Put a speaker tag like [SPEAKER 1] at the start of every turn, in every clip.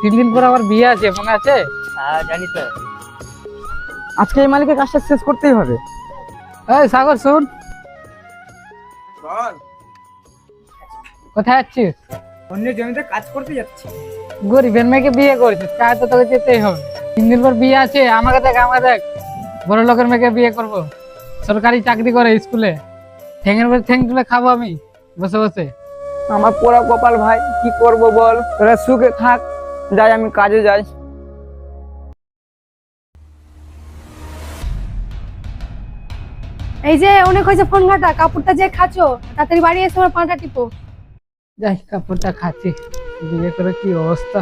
[SPEAKER 1] তিন দিন পর আবার বিয়ে আছে মনে আছে?
[SPEAKER 2] হ্যাঁ জানি তো।
[SPEAKER 3] আজকে এই মালিকের কাজটা শেষ করতেই হবে।
[SPEAKER 1] এই সাগর শুন। কোথায় যাচ্ছিস?
[SPEAKER 3] অন্যের জমিতে কাজ করতে যাচ্ছি।
[SPEAKER 1] গরিবের মেয়েকে বিয়ে করেছিস কাজ তো তোকে যেতেই হবে। তিন দিন পর বিয়ে আছে আমাকে দেখ আমাকে দেখ। বড় লোকের মেয়েকে বিয়ে করব। সরকারি চাকরি করে স্কুলে। ঠেঙের উপর ঠেং তুলে খাব আমি বসে বসে।
[SPEAKER 3] আমার পোড়া কপাল ভাই কি করব বল? তোরা সুখে থাক। যাই আমি কাজে যাই।
[SPEAKER 4] এই যে অনেক হয়েছে ফোন ঘাটা কাপড়টা যে খাচ্ছো তাড়াতাড়ি বাড়ি এসে আমার পাটা টিপো।
[SPEAKER 1] যাই কাপড়টা খাচ্ছি। বিয়ে করে কি অবস্থা?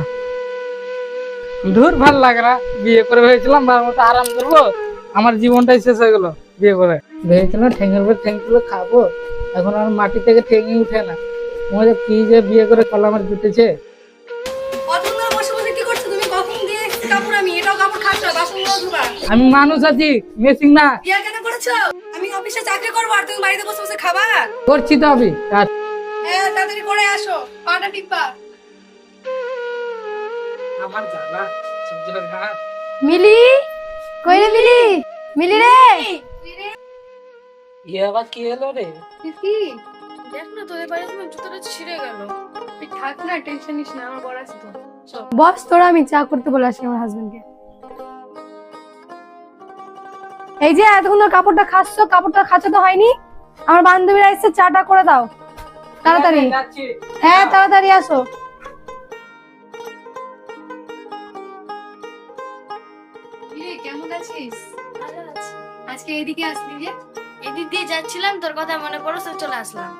[SPEAKER 1] দূর ভালো লাগে না। বিয়ে করে ভেবেছিলাম ভালো মতো আরাম করব। আমার জীবনটাই শেষ হয়ে গেল বিয়ে করে। ভেবেছিলাম ঠেঙের উপর ঠেং তুলে খাব। এখন আমার মাটি থেকে ঠেঙই উঠে না। মনে কি যে বিয়ে করে কলা আমার জুটেছে।
[SPEAKER 4] কাপড় আমি এটাও কাপড় বাসনগুলো ধোবা।
[SPEAKER 1] আমি মানুষ আছি মেশিন না।
[SPEAKER 4] বিয়ে কেন করেছ? আমি অফিসে চাকরি করব আর তুমি বাড়িতে বসে বসে খাবা?
[SPEAKER 1] করছি তো আমি
[SPEAKER 4] হ্যাঁ তাড়াতাড়ি করে আসো পাটা টিপবা।
[SPEAKER 1] আমার সবজিটা ঘাট।
[SPEAKER 4] মিলি? কই রে মিলি? মিলি রে?
[SPEAKER 1] ইয়ে আবার কি হলো রে?
[SPEAKER 4] কি? দেখ না তোদের বাড়িতে তোমার জুতোটা ছিঁড়ে গেল। তুই থাক না টেনশন নিস না আমার বড় আছে তো। বস তোরা আমি চা করতে বলে আসি আমার হাজবেন্ডকে এই যে এতক্ষণ ধরে কাপড়টা খাচ্ছো কাপড়টা খাচ্ছো তো হয়নি? আমার বান্ধবীরা এসে চাটা করে দাও। তাড়াতাড়ি। হ্যাঁ তাড়াতাড়ি আসো। কেমন আছিস? আজকে এদিকে আসলি যে?
[SPEAKER 5] এদিক দিয়ে যাচ্ছিলাম তোর কথা মনে পড়ো চলে আসলাম।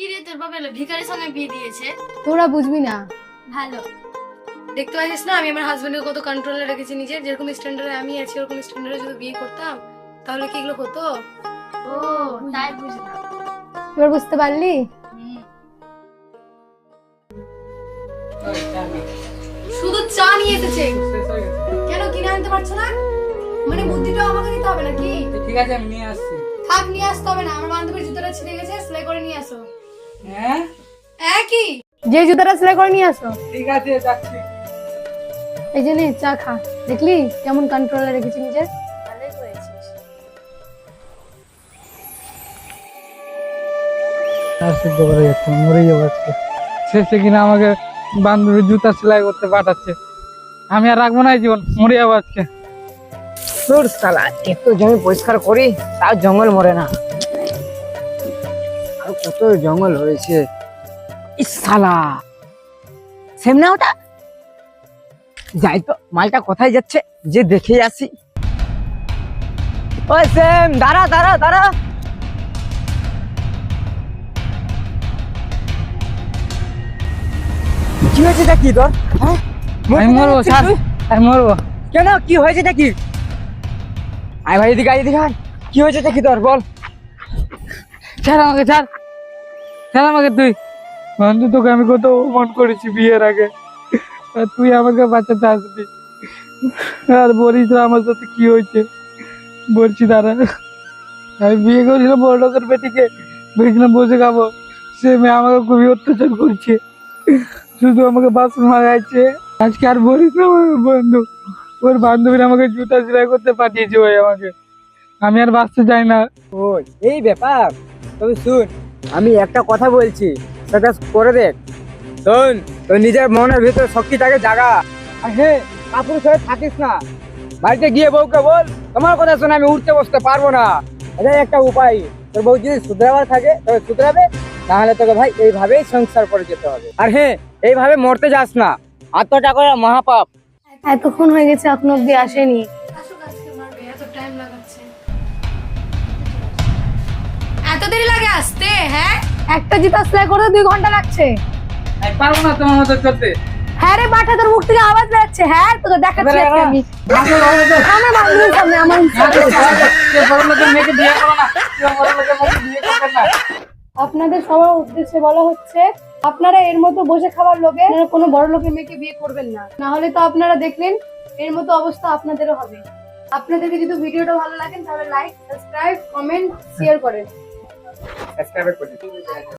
[SPEAKER 5] কি রে তোর বাবা ভিখারির সঙ্গে বিয়ে দিয়েছে।
[SPEAKER 4] তোরা বুঝবি না।
[SPEAKER 5] ভালো।
[SPEAKER 4] দেখতে পাচ্ছিস না আমি আমার হাজবেন্ডকে কত কন্ট্রোলে রেখেছি নিজে। যেরকম স্ট্যান্ডার্ডে আমি আছি ওরকম স্ট্যান্ডার্ডে যদি বিয়ে করতাম তাহলে কি এগুলো হতো?
[SPEAKER 5] ও তাই বুঝলাম।
[SPEAKER 4] এবার বুঝতে পারলি? শুধু চা নিয়ে এসেছে। কেন কিনে আনতে পারছ না? মানে বুদ্ধিটাও আমাকে দিতে হবে নাকি?
[SPEAKER 1] ঠিক আছে আমি নিয়ে আসছি।
[SPEAKER 4] থাক নিয়ে আসতে হবে না। আমার বান্ধবীর জুতোটা ছিঁড়ে গেছে সেলাই করে নিয়ে আসো।
[SPEAKER 1] হ্যাঁ?
[SPEAKER 4] একই যে জুতোটা সেলাই করে নিয়ে আসো।
[SPEAKER 1] ঠিক আছে যাচ্ছি।
[SPEAKER 4] এই জন্য চা খা। দেখলি কেমন কন্ট্রোলে রেখেছি নিজে
[SPEAKER 5] ভালোই করেছিস
[SPEAKER 1] আর সহ্য করে যাচ্ছে মরে যাব আজকে। শেষে কিনা আমাকে বান্ধবী জুতা সেলাই করতে পাঠাচ্ছে। আমি আর রাখব না জীবন মরে যাব আজকে।
[SPEAKER 3] তোর সালা এত জমি পরিষ্কার করি তাও জঙ্গল মরে না। আর কত জঙ্গল হয়েছে। ইস সালা সেম না ওটা? যাই তো মালটা কোথায় যাচ্ছে যে দেখে আসি। ওই সেম দাঁড়া দাঁড়া দাঁড়া। কি হয়েছে কি তোর? হ্যাঁ?
[SPEAKER 1] আমি মরবো
[SPEAKER 3] তুই?
[SPEAKER 1] আমি মরবো।
[SPEAKER 3] কেন? কি হয়েছে নাকি আয় ভাই এদিকে আয় এদিকে কি হয়েছে নাকি তোর বল।
[SPEAKER 1] ছাড় আমাকে ছাড় ছাড় আমাকে তুই। বন্ধু তোকে আমি কত মন করেছি বিয়ের আগে। আর তুই আমাকে বাঁচাতে আসবি। আর বলিস না আমার সাথে কি হয়েছে। বলছি দাঁড়া। আমি বিয়ে করেছিলাম বড় লোকের বেটিকে। ভেবেছিলাম বসে খাব। সে মেয়ে আমাকে খুবই অত্যাচার করছে। শুধু আমাকে বাসন মাগাইছে আজকে আর বলিস না আমার বন্ধু। ওর বান্ধবীরা আমাকে জুতা সেলাই করতে পাঠিয়েছে ওই আমাকে। আমি আর বাঁচতে চাই না।
[SPEAKER 3] ও এই ব্যাপার। তবে শুন আমি একটা কথা বলছি সেটা করে দেখ শোন, তোর নিজের মনের ভিতর শক্তিটাকে জাগা। আর হ্যাঁ কাপড় হয়ে থাকিস না। বাড়িতে গিয়ে বউকে বল, তোমার কথা শুনে আমি উঠতে বসতে পারব না। এটাই একটা উপায়। তোর বউ যদি শুধরাবার থাকে তবে শুধরাবে তাহলে তোকে ভাই এইভাবেই সংসার করে যেতে হবে। আর হ্যাঁ এইভাবে মরতে যাস না। আত্মটা করা মহাপাপ।
[SPEAKER 4] এতক্ষণ হয়ে গেছে, এখনও অব্দি আসেনি। এত দেরি লাগে আসতে হ্যাঁ? একটা জুতা সেলাই করতে দুই ঘণ্টা লাগছে।
[SPEAKER 1] আমি পারব না তোমার মতো করতে
[SPEAKER 4] হ্যাঁ রে বাটা তোর মুখ থেকে আওয়াজ বেরোচ্ছে। হ্যাঁ তোকে দেখাচ্ছি আজকে আমি। আমার বান্ধবীর সামনে। আমার
[SPEAKER 1] মেয়েকে বিয়ে করো না। কেউ বড় লোকের মেয়েকে বিয়ে করবেন না।
[SPEAKER 4] আপনাদের সবার উদ্দেশ্যে বলা হচ্ছে আপনারা এর মতো বসে খাবার লোকে কোনো বড় লোকের মেয়েকে বিয়ে করবেন না। না হলে তো আপনারা দেখলেন এর মতো অবস্থা আপনাদেরও হবে। আপনাদেরকে যদি ভিডিওটা ভালো লাগে তাহলে লাইক সাবস্ক্রাইব কমেন্ট শেয়ার করেন।
[SPEAKER 3] সাবস্ক্রাইব করে